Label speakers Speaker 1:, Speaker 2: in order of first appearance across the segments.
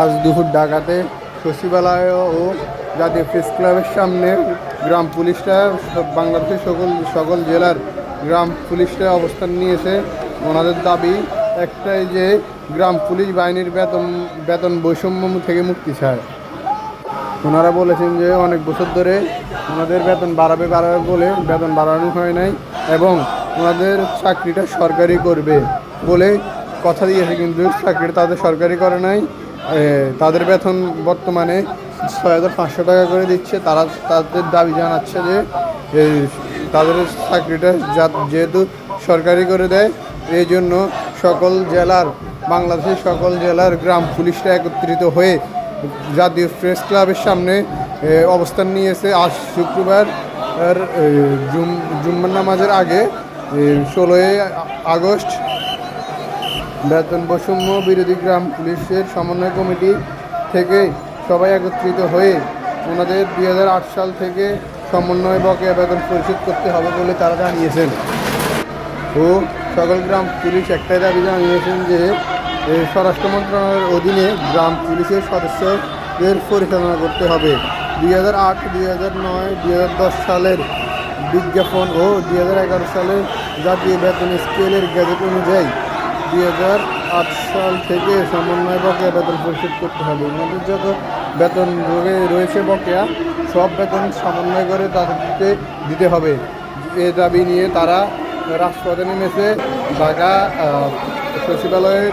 Speaker 1: আজ দুপুর ঢাকাতে সচিবালয় ও জাতীয় প্রেস ক্লাবের সামনে গ্রাম পুলিশরা বাংলাদেশের সকল সকল জেলার গ্রাম পুলিশরা অবস্থান নিয়েছে। ওনাদের দাবি একটাই যে গ্রাম পুলিশ বাহিনীর বেতন বেতন বৈষম্য থেকে মুক্তি চায়। ওনারা বলেছেন যে অনেক বছর ধরে ওনাদের বেতন বাড়াবে বাড়াবে বলে বেতন বাড়ানো হয় নাই এবং ওনাদের চাকরিটা সরকারি করবে বলে কথা দিয়েছে, কিন্তু চাকরিটা তাদের সরকারি করে নাই। তাদের বেতন বর্তমানে ছয় হাজার পাঁচশো টাকা করে দিচ্ছে। তারা তাদের দাবি জানাচ্ছে যে তাদের চাকরিটা যা- যেহেতু সরকারি করে দেয় এই জন্য সকল জেলার, বাংলাদেশের সকল জেলার গ্রাম পুলিশরা একত্রিত হয়ে জাতীয় প্রেস ক্লাবের সামনে অবস্থান নিয়েছে। আজ শুক্রবার জুম, জুম্মার নামাজের আগে ষোলোই আগস্ট বেতন বৈষম্য বিরোধী গ্রাম পুলিশের সমন্বয় কমিটি থেকে সবাই একত্রিত হয়ে ওনাদের দুই হাজার আট সাল থেকে সমন্বয় বকেয়া বেতন পরিশোধ করতে হবে বলে তারা জানিয়েছেন। ও সকল গ্রাম পুলিশ একটাই দাবি জানিয়েছেন যে স্বরাষ্ট্র মন্ত্রণালয়ের অধীনে গ্রাম পুলিশের সদস্যদের পরিচালনা করতে হবে। দুই হাজার আট, দুই হাজার নয়, দুই হাজার দশ সালের বিজ্ঞাপন ও দুই হাজার এগারো সালের জাতীয় বেতন স্কেলের গ্যাজেট অনুযায়ী দুই হাজার আট সাল থেকে সমন্বয় বকেয়া বেতন পরিশোধ করতে হবে। ওনাদের যত বেতন রয়ে- রয়েছে বকেয়া, সব বেতন সমন্বয় করে তাদেরকে দিতে হবে। এ দাবি নিয়ে তারা রাজপথে নেমেছে। ঢাকা সচিবালয়ের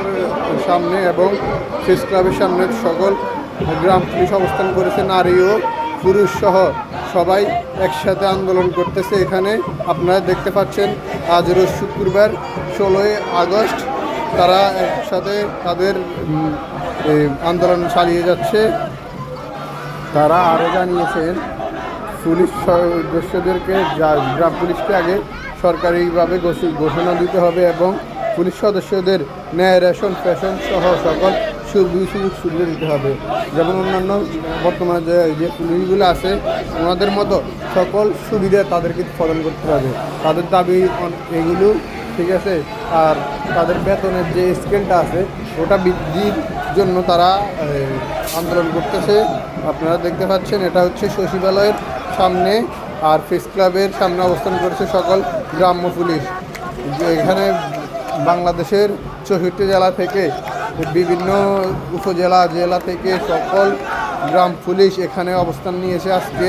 Speaker 1: সামনে এবং প্রেস ক্লাবের সামনে সকল গ্রাম পুলিশ অবস্থান করেছে, নারী ও পুরুষ সহ সবাই একসাথে আন্দোলন করতেছে। এখানে আপনারা দেখতে পাচ্ছেন, আজ রোজ শুক্রবার ষোলোই আগস্ট তারা একসাথে তাদের আন্দোলন চালিয়ে যাচ্ছে। তারা আরও জানিয়েছেন, পুলিশ সদস্যদেরকে গ্রাম পুলিশকে আগে সরকারিভাবে ঘোষ- ঘোষণা দিতে হবে এবং পুলিশ সদস্যদের ন্যায়, রেশন, ফ্যাশন সহ সকল সুযোগ সুযোগ সুবিধা দিতে হবে। যেমন অন্যান্য বর্তমানে যে যে পুলিশগুলো আছে, ওনাদের মতো সকল সুবিধা তাদেরকে প্রদান করতে হবে। তাদের দাবি এগুলো ঠিক আছে? আর তাদের বেতনের যে স্কেলটা আছে, ওটা বৃদ্ধির জন্য তারা আন্দোলন করতেছে। আপনারা দেখতে পাচ্ছেন, এটা হচ্ছে সচিবালয়ের সামনে আর প্রেস ক্লাবের সামনে অবস্থান করেছে সকল গ্রাম্য পুলিশ। এখানে বাংলাদেশের চৌষট্টি জেলা থেকে বিভিন্ন উপজেলা, জেলা থেকে সকল গ্রাম পুলিশ এখানে অবস্থান নিয়েছে আজকে।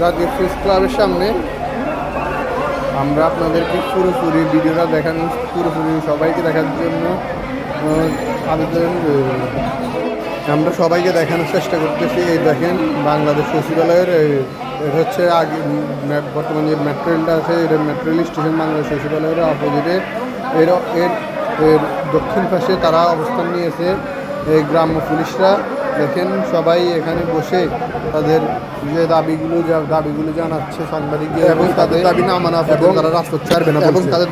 Speaker 1: জাতীয় প্রেস ক্লাবের সামনে আমরা আপনাদেরকে পুরোপুরি ভিডিওটা দেখানো পুরোপুরি সবাইকে দেখার জন্য আবেদন আমরা সবাইকে দেখানোর চেষ্টা করতেছি। এই দেখেন, বাংলাদেশ সচিবালয়ের এটা হচ্ছে আগে বর্তমানে যে মেট্রো রেলটা আছে এটা মেট্রো রেল স্টেশন বাংলাদেশ সচিবালয়ের অপোজিটে। এর এর দক্ষিণ পাশে তারা অবস্থান নিয়েছে, এই গ্রাম্য পুলিশরা। দেখেন সবাই এখানে বসে তাদের যে দাবিগুলো যা দাবিগুলো জানাচ্ছে সাংবাদিকদের এবং তাদের দাবি না মানা এবং তারা রাজপথ ছাড়বে না এবং তাদের